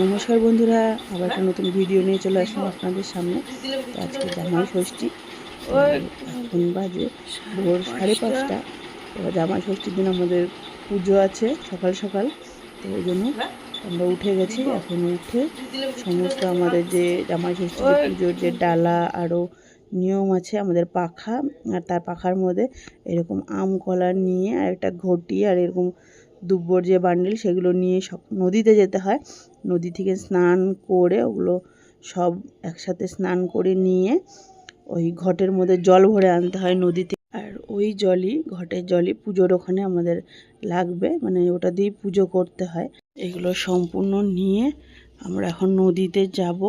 নমস্কার বন্ধুরা আবার একটা নতুন ভিডিও নিয়ে চলে আসলাম আপনাদের সামনে। আজকে জামাই ষষ্ঠী। এখন বাজে ভোর সাড়ে পাঁচটা। এবার জামাই ষষ্ঠীর দিন আমাদের পুজো আছে সকাল সকাল। তো ওই জন্য আমরা উঠে গেছি। এখন উঠে সমস্ত আমাদের যে জামাই ষষ্ঠীর যে পুজোর যে ডালা আরও নিয়ম আছে আমাদের পাখা আর তার পাখার মধ্যে এরকম আম কলা নিয়ে আর একটা ঘটি আর এরকম দুব্বর যে বান্ডিল সেগুলো নিয়ে সব নদীতে যেতে হয়। নদী থেকে স্নান করে ওগুলো সব একসাথে স্নান করে নিয়ে ওই ঘটের মধ্যে জল ভরে আনতে হয় নদীতে আর ওই জলই ঘটের জলই পুজোর ওখানে আমাদের লাগবে মানে ওটা দিয়ে পুজো করতে হয়। এগুলো সম্পূর্ণ নিয়ে আমরা এখন নদীতে যাব।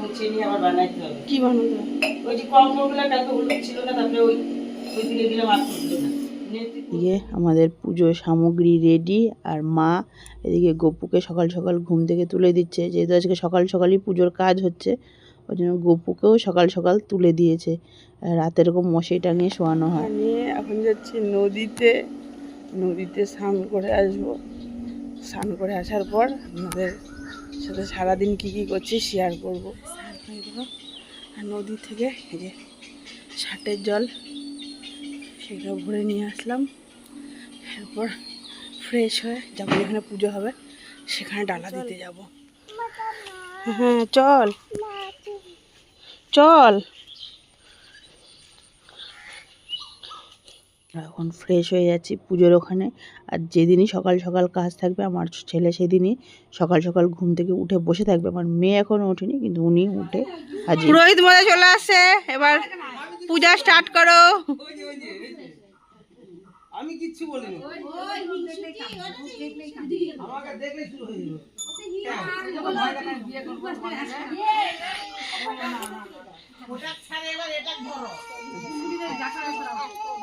মুছে কি বানাতে ওই যে কম করগুলো ছিল না তারপরে ওই ওই দিকে দিলাম আর করল না। এদিকে আমাদের পুজো সামগ্রী রেডি আর মা এদিকে গপুকে সকাল সকাল ঘুম থেকে তুলে দিচ্ছে। যেহেতু আজকে সকাল সকালই পুজোর কাজ হচ্ছে, ওই জন্য গপুকেও সকাল সকাল তুলে দিয়েছে। রাতে এরকম মশাই টাঙিয়ে শোয়ানো হয়। নিয়ে এখন যাচ্ছি নদীতে। নদীতে স্নান করে আসব। স্নান করে আসার পর আপনাদের সাথে সারাদিন কি কি করছি শেয়ার করব। আর নদী থেকে এই যে ষাটের জল সেগুলো ভরে নিয়ে আসলাম। এরপর ফ্রেশ হয়ে যাব যেখানে পুজো হবে সেখানে ডালা দিতে যাব। হ্যাঁ চল। চল। এখন ফ্রেশ হয়ে যাচ্ছি পুজোর ওখানে। আর যেদিনই সকাল সকাল কাজ থাকবে আমার ছেলে সেদিনই সকাল সকাল ঘুম থেকে উঠে বসে থাকবে। আমার মেয়ে এখনও ওঠেনি কিন্তু উনি উঠে হাজির। পুরোহিত মজা চলে আসছে এবার পূজা স্টার্ট করো। আমি কিচ্ছু বলিনি। আমাকে দেখলে শুরু হয়ে যাবে।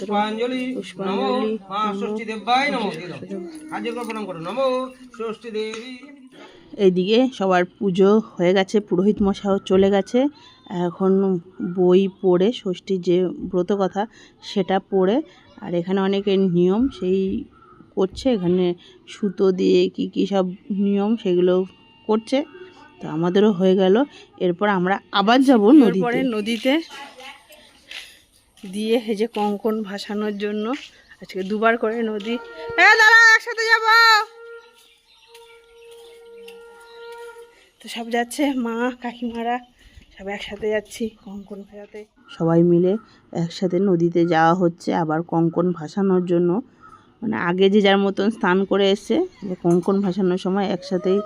পুষ্পাঞ্জলি নমো মা ষষ্ঠী দেবাই নমো হাজির প্রণাম করো নমো ষষ্ঠী দেবী এইদিকে সবার পুজো হয়ে গেছে পুরোহিত মশাও চলে গেছে। এখন বই পড়ে ষষ্ঠীর যে ব্রত কথা সেটা পড়ে। আর এখানে অনেকের নিয়ম সেই করছে এখানে সুতো দিয়ে কি কি সব নিয়ম সেগুলো করছে। তো আমাদেরও হয়ে গেল। এরপর আমরা আবার যাব নদীতে। নদীতে দিয়ে এই যে কঙ্কন ভাসানোর জন্য আজকে দুবার করে নদী হ্যাঁ দাঁড়া, একসাথে যাব। তো সব যাচ্ছে, মা, কাকিমারা, সব একসাথে যাচ্ছি কঙ্কন ভাসাতে। সবাই মিলে একসাথে নদীতে যাওয়া হচ্ছে, আবার কঙ্কন ভাসানোর জন্য। মানে আগে যে যার মতন স্নান করে এসছে, যে কঙ্কন ভাসানোর সময় একসাথেই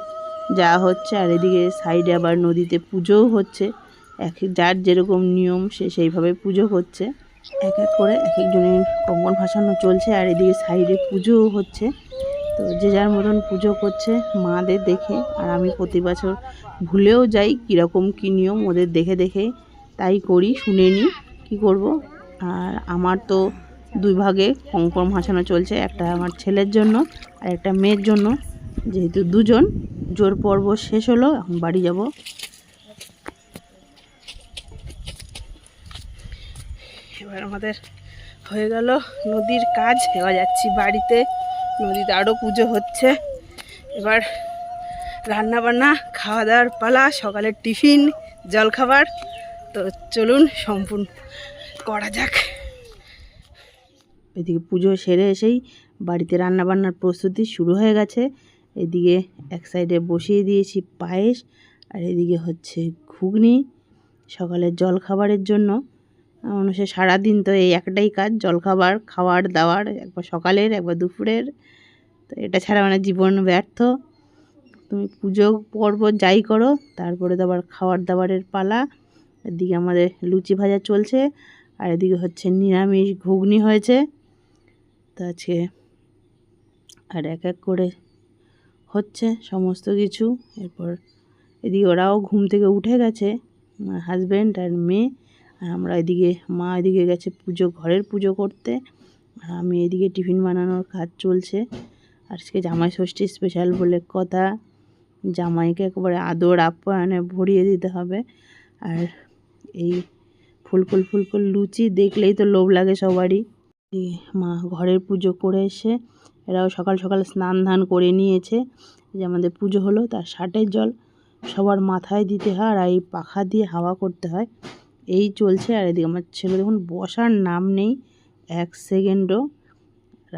যাওয়া হচ্ছে, আর এদিকে সাইডে আবার নদীতে পুজোও হচ্ছে। এক- যার যেরকম নিয়ম, সে সেইভাবে পুজো হচ্ছে। এক এক করে এক একজনের কঙ্কন ভাসানো চলছে আর এদিকে সাইডে পুজোও হচ্ছে। তো যে যার মতন পুজো করছে মাদের দেখে, আর আমি প্রতি বছর ভুলেও যাই কীরকম কী নিয়ম ওদের দেখে দেখে তাই করি, শুনে নিই কী করব। আর আমার তো দুই ভাগে কঙ্কন ভাসানো চলছে, একটা আমার ছেলের জন্য আর একটা মেয়ের জন্য। যেহেতু দুজন, জোর পর্ব শেষ হলো, এখন বাড়ি যাব। এবার আমাদের হয়ে গেল নদীর কাজ। এবার যাচ্ছি বাড়িতে। নদীতে আরও পুজো হচ্ছে। এবার রান্না বান্না খাওয়া দাওয়ার পালা, সকালের টিফিন, জলখাবার। তো চলুন, সম্পূর্ণ করা যাক। এদিকে পুজো সেরে এসেই বাড়িতে রান্না বান্নার প্রস্তুতি শুরু হয়ে গেছে। এদিকে এক সাইডে বসিয়ে দিয়েছি পায়েস, আর এদিকে হচ্ছে ঘুগনি। সকালের জল খাবারের জন্য মানুষের সারাদিন তো এই একটাই কাজ, জলখাবার, খাওয়ার, দাওয়ার, একবার সকালের, একবার দুপুরের। তো এটা ছাড়া মানে জীবন ব্যর্থ। তুমি পুজো, পর্ব যাই করো, তারপরে তো আবার খাওয়ার দাওয়ারের পালা। এদিকে আমাদের লুচি ভাজা চলছে, আর এদিকে হচ্ছে নিরামিষ ঘুগনি হয়েছে। তো আজকে আর এক এক করে হচ্ছে সমস্ত কিছু। এরপর এদিকে ওরাও ঘুম থেকে উঠে গেছে হাজব্যান্ড আর মেয়ে। আমরা এদিকে, মা এদিকে গেছে পুজো, ঘরের পুজো করতে। আর আমি এদিকে টিফিন বানানোর কাজ চলছে। আজকে জামাই ষষ্ঠী স্পেশাল বলে কথা। জামাইকে একবারে আদর, আপ্যায়নে ভরিয়ে দিতে হবে। আর এই ফুলকুল ফুলকুল লুচি দেখলেই তো লোভ লাগে সবারই। মা ঘরের পুজো করে এসে, এরাও সকাল সকাল স্নান ধান করে নিয়েছে। যে আমাদের পুজো হলো, তার ষাটের জল সবার মাথায় দিতে হয় আর এই পাখা দিয়ে হাওয়া করতে হয়। এই চলছে আর এদিকে আমার ছেলে দেখুন বসার নাম নেই, এক সেকেন্ডও।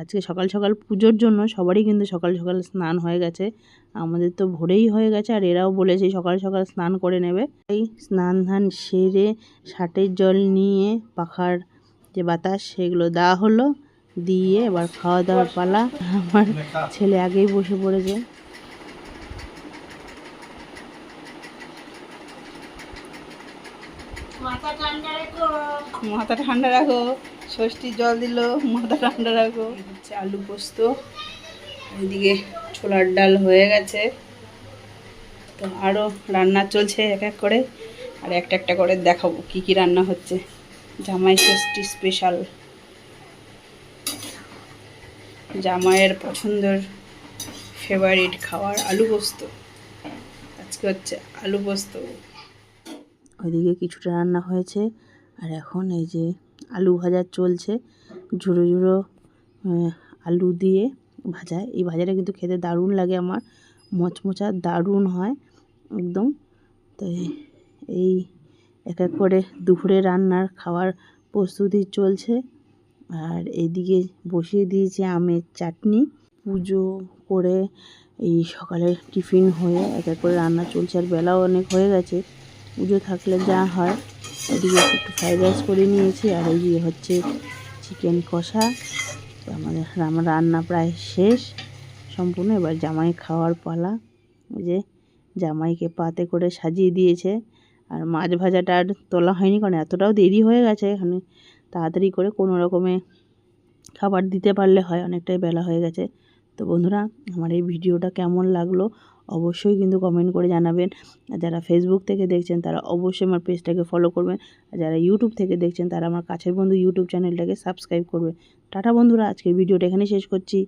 আজকে সকাল সকাল পুজোর জন্য সবারই কিন্তু সকাল সকাল স্নান হয়ে গেছে। আমাদের তো ভোরেই হয়ে গেছে আর এরাও বলেছে সকাল সকাল স্নান করে নেবে। এই স্নান ধান সেরে ষাটের জল নিয়ে পাখার যে বাতাস সেগুলো দেওয়া হলো, দিয়ে এবার খাওয়া দাওয়ার পালা। আমার ছেলে আগেই বসে পড়েছে। মাথা ঠান্ডা রেখো। মাথা ঠান্ডা রাখো, ষষ্ঠী জল দিল মাথা ঠান্ডা রাখো। হচ্ছে আলু পোস্ত, এদিকে ছোলার ডাল হয়ে গেছে। তো আরও রান্না চলছে এক এক করে, আর একটা একটা করে দেখাবো কি কি রান্না হচ্ছে। জামাই ষষ্ঠী স্পেশাল জামাইয়ের পছন্দের ফেভারিট খাবার আলু পোস্ত। আজকে হচ্ছে আলু পোস্ত। ওইদিকে কিছুটা রান্না হয়েছে। আর এখন এই যে আলু ভাজা চলছে, ঝুড়ো ঝুড়ো আলু দিয়ে ভাজা। এই ভাজাটা কিন্তু খেতে দারুণ লাগে আমার, মচমচা দারুণ হয় একদম। তো এই- এক এক করে দুপুরে রান্নার খাওয়ার প্রস্তুতি চলছে। আর এইদিকে বসিয়ে দিয়েছি আমের চাটনি। পুজো করে এই সকালে টিফিন হয়ে এক এক করে রান্না চলছে। আর বেলাও অনেক হয়ে গেছে। পুজো থাকলে যা হয়। এদিকে একটু ফ্রাইড রাইস করে নিয়েছি, আর এই যে হচ্ছে চিকেন কষা। আমাদের আমার রান্না প্রায় শেষ। সম্পূর্ণ এবার জামাই খাওয়ার পালা। ওই যে জামাইকে পাতে করে সাজিয়ে দিয়েছে। আর মাছ ভাজাটা আর তোলা হয়নি, কারণ এতটাও দেরি হয়ে গেছে। এখানে তাড়াতাড়ি করে কোনো রকমে খাবার দিতে পারলে হয়, অনেকটাই বেলা হয়ে গেছে। তো বন্ধুরা, আমার এই ভিডিওটা কেমন লাগল? অবশ্যই কিন্তু কমেন্ট করে জানাবেন। আর যারা ফেসবুক থেকে দেখছেন, তারা অবশ্যই আমার পেজটাকে ফলো করবেন। আর যারা ইউটিউব থেকে দেখছেন, তারা আমার কাছের বন্ধু ইউটিউব চ্যানেলটাকে সাবস্ক্রাইব করবে টাটা বন্ধুরা আজকে ভিডিওটা এখানে শেষ করছি।